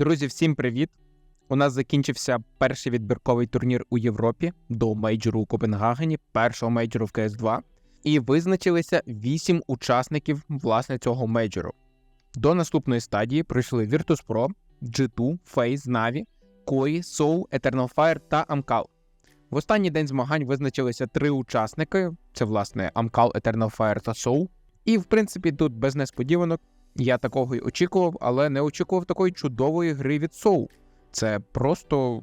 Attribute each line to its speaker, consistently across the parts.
Speaker 1: Друзі, всім привіт! У нас закінчився перший відбірковий турнір у Європі до мейджору у Копенгагені, першого мейджору в КС2, і визначилися 8 учасників власне цього мейджору. До наступної стадії пройшли Virtus.pro, G2, FaZe, Na'Vi, Koi, Soul, Eternal Fire та Amcal. В останній день змагань визначилися три учасники: це власне Amcal, Eternal Fire та Soul. І в принципі тут без несподіванок я такого й очікував, але не очікував такої чудової гри від Soul. Це просто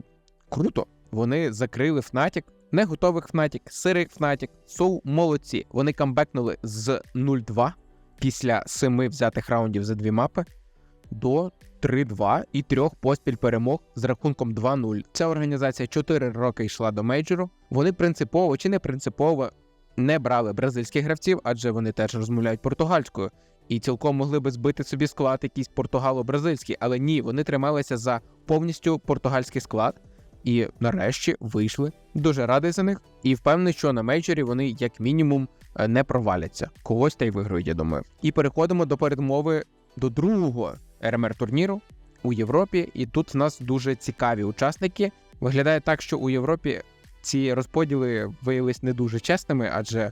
Speaker 1: круто. Вони закрили Fnatic, не готових Fnatic, сирих Fnatic. Soul молодці. Вони камбекнули з 0-2 після семи взятих раундів за дві мапи до 3-2 і трьох поспіль перемог з рахунком 2-0. Ця організація 4 роки йшла до мейджору. Вони принципово чи не принципово не брали бразильських гравців, адже вони теж розмовляють португальською. І цілком могли би збити собі склад якийсь португало-бразильський, але ні, вони трималися за повністю португальський склад і нарешті вийшли. Дуже радий за них. І впевнений, що на мейджорі вони як мінімум е, не проваляться. Когось та й виграють, я думаю. І переходимо до передмови до другого РМР турніру у Європі. І тут в нас дуже цікаві учасники. Виглядає так, що у Європі ці розподіли виявились не дуже чесними, адже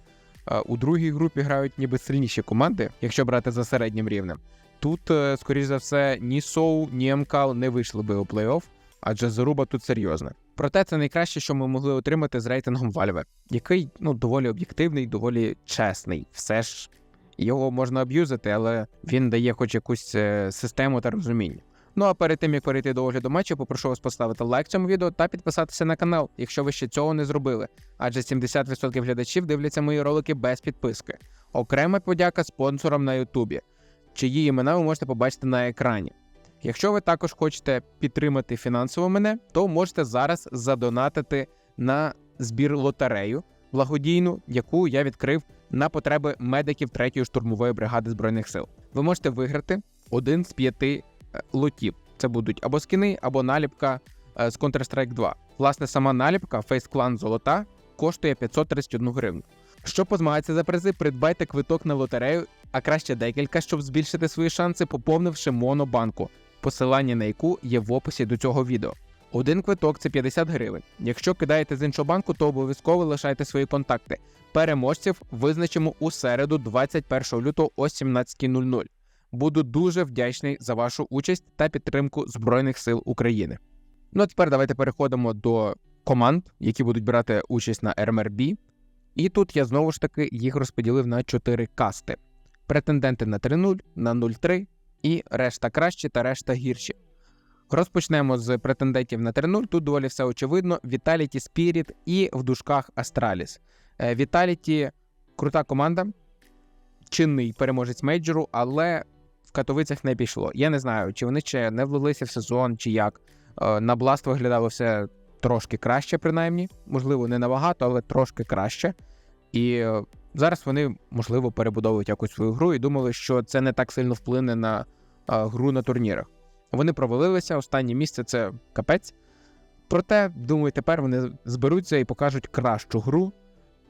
Speaker 1: у другій групі грають ніби сильніші команди, якщо брати за середнім рівнем. Тут, е, скоріш за все, ні Соу, ні МКЛ не вийшли би у плей-офф, адже заруба тут серйозна. Проте це найкраще, що ми могли отримати з рейтингом Valve, який ну доволі об'єктивний, доволі чесний. Все ж його можна аб'юзити, але він дає хоч якусь е, систему та розуміння. Ну а перед тим як перейти до огляду матчу, попрошу вас поставити лайк цьому відео та підписатися на канал, якщо ви ще цього не зробили. Адже 70% глядачів дивляться мої ролики без підписки. Окрема подяка спонсорам на Ютубі, чиї імена ви можете побачити на екрані. Якщо ви також хочете підтримати фінансово мене, то можете зараз задонатити на збір лотерею благодійну, яку я відкрив на потреби медиків 3-ї штурмової бригади збройних сил. Ви можете виграти один з п'яти лотів. Це будуть або скини, або наліпка е, з Counter-Strike 2. Власне, сама наліпка Face Clan Золота коштує 531 гривню. Щоб позмагатися за призи, придбайте квиток на лотерею, а краще декілька, щоб збільшити свої шанси, поповнивши монобанку, посилання на яку є в описі до цього відео. Один квиток це 50 гривень. Якщо кидаєте з іншого банку, то обов'язково лишайте свої контакти. Переможців визначимо у середу, 21 лютого о 17.00. Буду дуже вдячний за вашу участь та підтримку Збройних сил України. Ну а тепер давайте переходимо до команд, які будуть брати участь на RMRB. І тут я знову ж таки їх розподілив на 4 касти: претенденти на 3-0, на 0-3 і решта кращі та решта гірші. Розпочнемо з претендентів на 3-0. Тут доволі все очевидно: Vitality Spirit і в дужках Astralis. Е, Vitality крута команда, чинний переможець мейджору, але Катовицях не пішло. Я не знаю, чи вони ще не влилися в сезон, чи як. Е, На Blast виглядало все трошки краще, принаймні. Можливо, не набагато, але трошки краще. І е, зараз вони, можливо, перебудовують якусь свою гру і думали, що це не так сильно вплине на е, гру на турнірах. Вони провалилися, останнє місце це капець. Проте, думаю, тепер вони зберуться і покажуть кращу гру.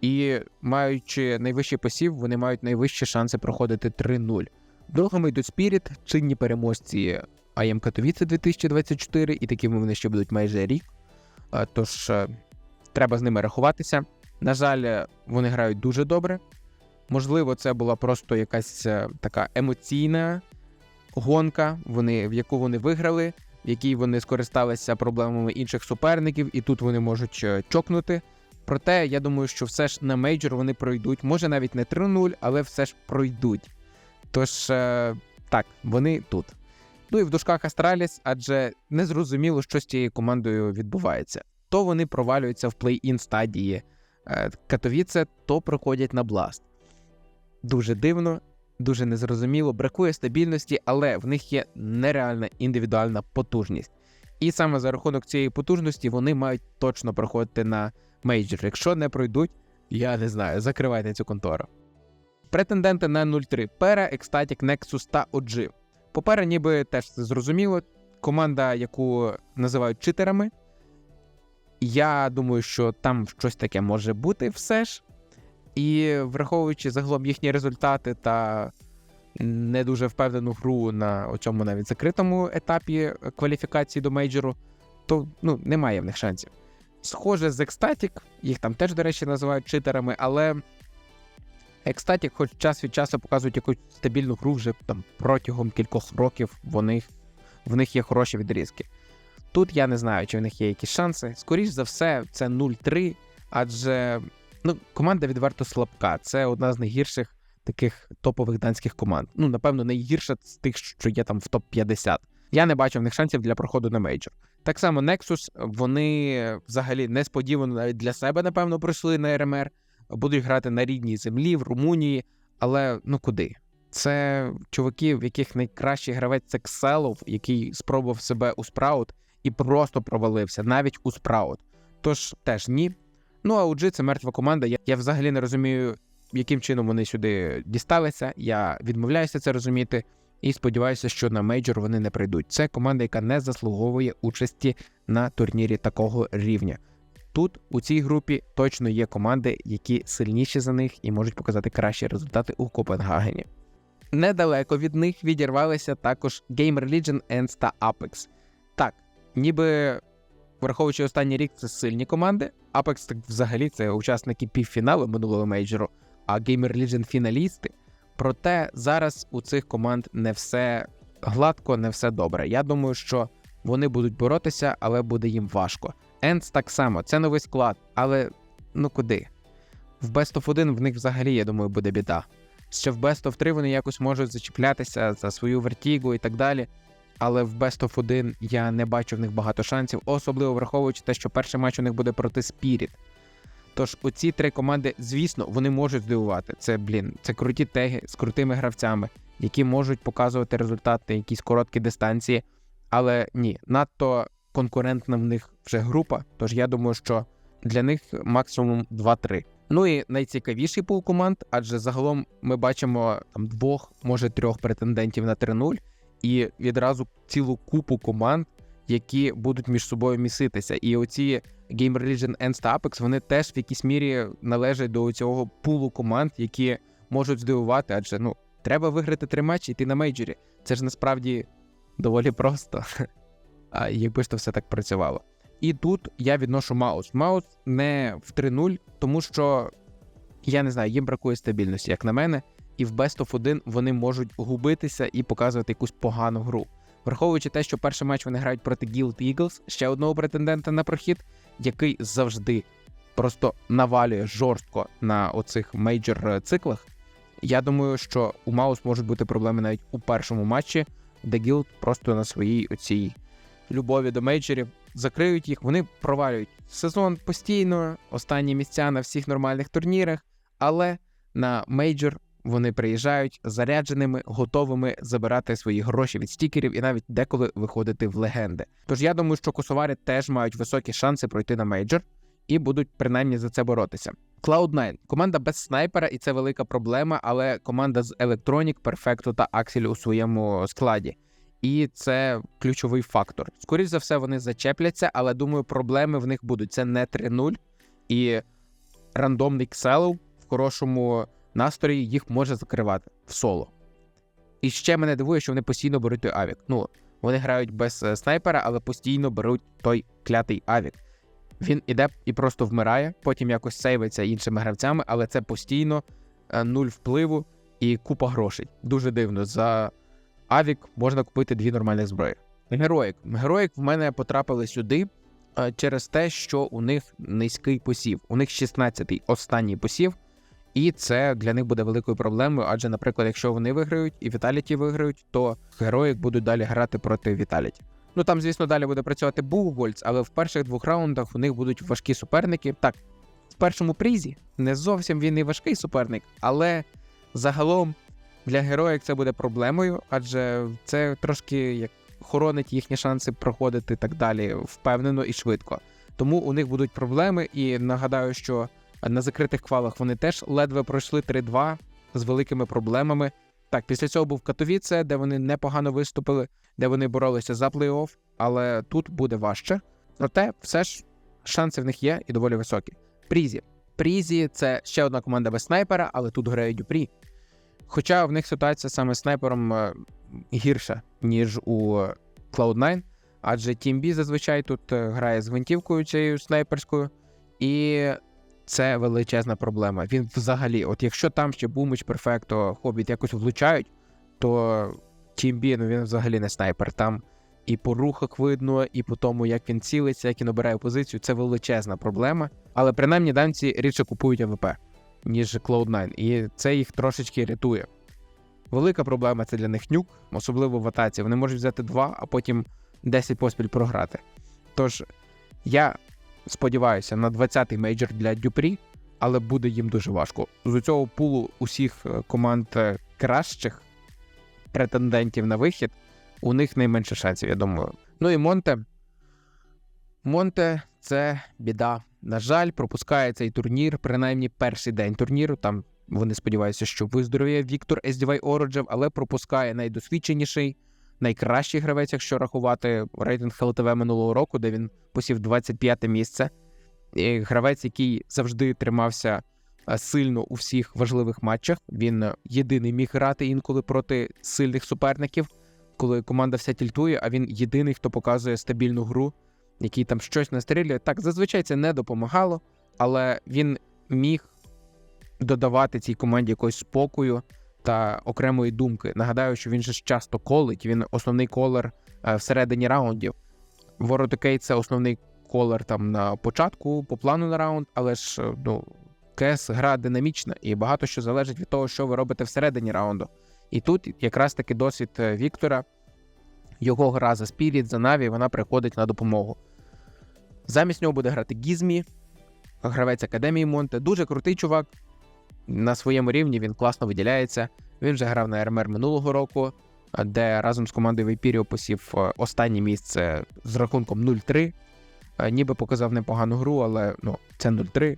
Speaker 1: І маючи найвищий посів, вони мають найвищі шанси проходити 3-0. Другими йдуть Spirit, чинні переможці АМ Катовіце 2024, і такими вони ще будуть майже рік. Тож е, треба з ними рахуватися. На жаль, е, вони грають дуже добре. Можливо, це була просто якась е, така емоційна гонка, вони, в яку вони виграли, в якій вони скористалися проблемами інших суперників, і тут вони можуть чокнути. Проте я думаю, що все ж на мейджор вони пройдуть. Може навіть не 3-0, але все ж пройдуть. Тож е, так, вони тут. Ну і в дужках Астраліс, адже не зрозуміло, що з цією командою відбувається. То вони провалюються в плей-ін стадії е, Катовіце, то проходять на Бласт. Дуже дивно, дуже незрозуміло, бракує стабільності, але в них є нереальна індивідуальна потужність. І саме за рахунок цієї потужності вони мають точно проходити на мейджор. Якщо не пройдуть, я не знаю, закривайте цю контору. Претенденти на 0-3 Пера, Ecstatic, Nexus та OG. По Пера ніби теж це зрозуміло. Команда, яку називають читерами. Я думаю, що там щось таке може бути все ж. І враховуючи загалом їхні результати та не дуже впевнену гру на цьому навіть закритому етапі кваліфікації до мейджору, то ну, немає в них шансів. Схоже з Ecstatic, їх там теж, до речі, називають читерами, але Ecstatic хоч час від часу показують якусь стабільну гру вже там протягом кількох років вони, в них є хороші відрізки. Тут я не знаю, чи в них є якісь шанси. Скоріш за все, це 0-3, адже ну, команда відверто слабка. Це одна з найгірших таких топових данських команд. Ну, напевно, найгірша з тих, що є там в топ-50. Я не бачу в них шансів для проходу на мейджор. Так само Nexus, вони взагалі несподівано навіть для себе, напевно, пройшли на РМР, будуть грати на рідній землі в Румунії, але ну куди? Це чуваки, в яких найкращий гравець це Кселов, який спробував себе у Спраут і просто провалився, навіть у Спраут. Тож теж ні. Ну а OG це мертва команда. Я, я взагалі не розумію, яким чином вони сюди дісталися. Я відмовляюся це розуміти. І сподіваюся, що на мейджор вони не прийдуть. Це команда, яка не заслуговує участі на турнірі такого рівня. Тут у цій групі точно є команди, які сильніші за них і можуть показати кращі результати у Копенгагені. Недалеко від них відірвалися також Gamer Legion, Ents та Apex. Так, ніби враховуючи останній рік, це сильні команди. Apex так взагалі це учасники півфіналу минулого мейджору, а Gamer Legion фіналісти. Проте зараз у цих команд не все гладко, не все добре. Я думаю, що вони будуть боротися, але буде їм важко. Ends так само, це новий склад, але ну куди? В Best of 1 в них взагалі, я думаю, буде біда. Ще в Best of 3 вони якось можуть зачіплятися за свою вертігу і так далі. Але в Best of 1 я не бачу в них багато шансів, особливо враховуючи те, що перший матч у них буде проти Spirit. Тож оці три команди, звісно, вони можуть здивувати. Це, блін, це круті теги з крутими гравцями, які можуть показувати результати, якісь короткі дистанції. Але ні, надто конкурентна в них вже група. Тож я думаю, що для них максимум 2-3. Ну і найцікавіший пул команд, адже загалом ми бачимо там двох, може трьох претендентів на 3-0, і відразу цілу купу команд, які будуть між собою міситися. І оці Gamer Legion Ends Apex, вони теж в якійсь мірі належать до цього пулу команд, які можуть здивувати, адже ну треба виграти три матчі і йти на мейджорі. Це ж насправді доволі просто. Якби ж то все так працювало. І тут я відношу Маус. Маус не в 3-0, тому що я не знаю, їм бракує стабільності, як на мене, і в Best of 1 вони можуть губитися і показувати якусь погану гру. Враховуючи те, що перший матч вони грають проти Guild Eagles, ще одного претендента на прохід, який завжди просто навалює жорстко на оцих мейджор циклах. Я думаю, що у Маус можуть бути проблеми навіть у першому матчі, де Guild просто на своїй оцій любові до мейджорів закриють їх. Вони провалюють сезон постійно, останні місця на всіх нормальних турнірах, але на мейджор вони приїжджають зарядженими, готовими забирати свої гроші від стікерів і навіть деколи виходити в легенди. Тож я думаю, що косовари теж мають високі шанси пройти на мейджор і будуть принаймні за це боротися. Cloud9 – команда без снайпера, і це велика проблема, але команда з Electronic, Perfecto та Axel у своєму складі. І це ключовий фактор. Скоріше за все, вони зачепляться, але думаю, проблеми в них будуть. Це не 3-0, і рандомний кселов в хорошому настрої їх може закривати в соло. І ще мене дивує, що вони постійно беруть той авік. Ну, вони грають без е, снайпера, але постійно беруть той клятий авік. Він іде і просто вмирає, потім якось сейвиться іншими гравцями, але це постійно е, нуль впливу і купа грошей. Дуже дивно. За авік можна купити дві нормальні зброї. Героїк. Героїк в мене потрапили сюди е, через те, що у них низький посів. У них 16-й останній посів, і це для них буде великою проблемою. Адже, наприклад, якщо вони виграють і Віталіті виграють, то героїк будуть далі грати проти Віталіті. Ну там, звісно, далі буде працювати Бугвольц, але в перших двох раундах у них будуть важкі суперники. Так, в першому призі не зовсім він і важкий суперник, але загалом для героїк це буде проблемою, адже це трошки як хоронить їхні шанси проходити так далі впевнено і швидко. Тому у них будуть проблеми, і нагадаю, що на закритих квалах вони теж ледве пройшли 3-2 з великими проблемами. Так, після цього був Катовіце, де вони непогано виступили, де вони боролися за плей-офф, але тут буде важче. Проте, все ж шанси в них є і доволі високі. Прізі. Прізі це ще одна команда без снайпера, але тут грає Дюпрі. Хоча в них ситуація саме з снайпером е, гірша, ніж у Cloud9, адже Team B зазвичай тут е, грає з гвинтівкою цією снайперською, і це величезна проблема. Він взагалі, от якщо там ще Бумич, Перфекто, Хобіт якось влучають, то Team B, ну він взагалі не снайпер. Там і по рухах видно, і по тому, як він цілиться, як він обирає позицію, це величезна проблема. Але принаймні данці рідше купують АВП, ніж Cloud9, і це їх трошечки рятує. Велика проблема це для них нюк, особливо в атаці. Вони можуть взяти два, а потім 10 поспіль програти. Тож я сподіваюся на 20-й мейджор для Дюпрі, але буде їм дуже важко. З цього пулу усіх е, команд е, кращих претендентів на вихід, у них найменше шансів, я думаю. Ну і Монте. Монте це біда. На жаль, пропускає цей турнір, принаймні перший день турніру. Там вони сподіваються, що виздоровіє Віктор SDY Ороджев, але пропускає найдосвідченіший, найкращий гравець, якщо рахувати рейтинг ХЛТВ минулого року, де він посів 25 місце. І гравець, який завжди тримався е, сильно у всіх важливих матчах. Він єдиний міг грати інколи проти сильних суперників, коли команда вся тільтує, а він єдиний, хто показує стабільну гру, який там щось настрілює. Так, зазвичай це не допомагало, але він міг додавати цій команді якогось спокою та окремої думки. Нагадаю, що він же часто колить, він основний колер е, всередині раундів. Воротокей це основний колер там на початку, по плану на раунд, але ж е, ну, КС гра динамічна і багато що залежить від того, що ви робите всередині раунду. І тут якраз таки досвід е, Віктора, його гра за Спіріт, за Наві, вона приходить на допомогу. Замість нього буде грати Гізмі, гравець Академії Монте. Дуже крутий чувак. На своєму рівні він класно виділяється. Він вже грав на РМР минулого року, де разом з командою Вейпіріо посів е, останнє місце з рахунком 0-3. Е, Ніби показав непогану гру, але ну, це 0-3.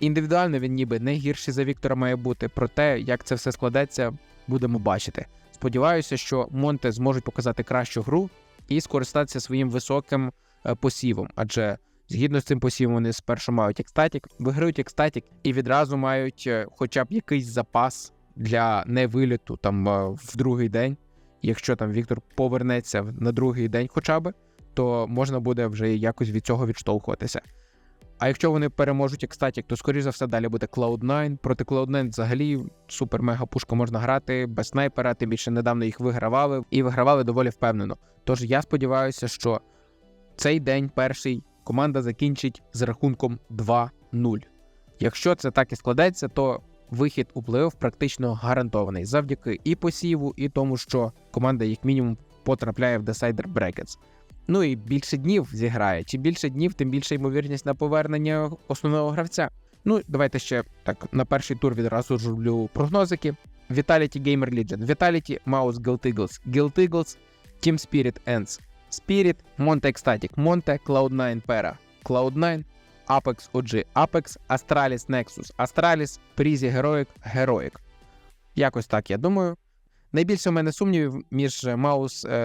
Speaker 1: Індивідуально він ніби не гірший за Віктора має бути, проте як це все складеться, будемо бачити. Сподіваюся, що Монте зможуть показати кращу гру і скористатися своїм високим е, посівом, адже згідно з цим посівом вони спершу мають екстатік, виграють екстатік і відразу мають е, хоча б якийсь запас для невиліту там е, в другий день. Якщо там Віктор повернеться на другий день, хоча б, то можна буде вже якось від цього відштовхуватися. А якщо вони переможуть екстатік, то скоріш за все далі буде Cloud9. Проти Cloud9 взагалі супер-мега пушка можна грати без снайпера, тим більше недавно їх вигравали і вигравали доволі впевнено. Тож я сподіваюся, що цей день перший команда закінчить з рахунком 2-0. Якщо це так і складеться, то вихід у плей-офф практично гарантований завдяки і посіву, і тому, що команда як мінімум потрапляє в Decider Brackets. Ну і більше днів зіграє. Чим більше днів, тим більша ймовірність на повернення основного гравця. Ну, давайте ще так на перший тур відразу зроблю прогнозики. Vitality Gamer Legion, Vitality, Mouse, Guild Eagles, Guild Eagles, Team Spirit Ends, Spirit, Monte Ecstatic, Monte, Cloud9 Pera, Cloud9, Apex OG, Apex, Astralis Nexus, Astralis, Prezi Heroic, Heroic. Якось так, я думаю. Найбільше в мене сумнівів між е,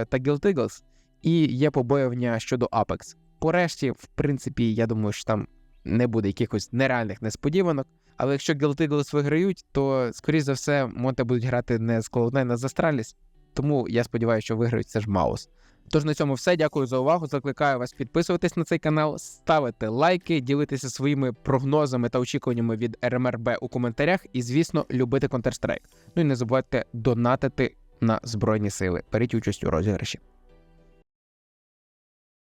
Speaker 1: та Guild Eagles, і є побоювання щодо Apex. Порешті, в принципі, я думаю, що там не буде якихось нереальних несподіванок. Але якщо Guild Eagles виграють, то, скоріш за все, Монте будуть грати не з Cloud9, а з Astralis. Тому я сподіваюся, що виграють це ж Маус. Тож на цьому все. Дякую за увагу. Закликаю вас підписуватись на цей канал, ставити лайки, ділитися своїми прогнозами та очікуваннями від РМРБ у коментарях і, звісно, любити Counter-Strike. Ну і не забувайте донатити на Збройні Сили. Беріть участь у розіграші.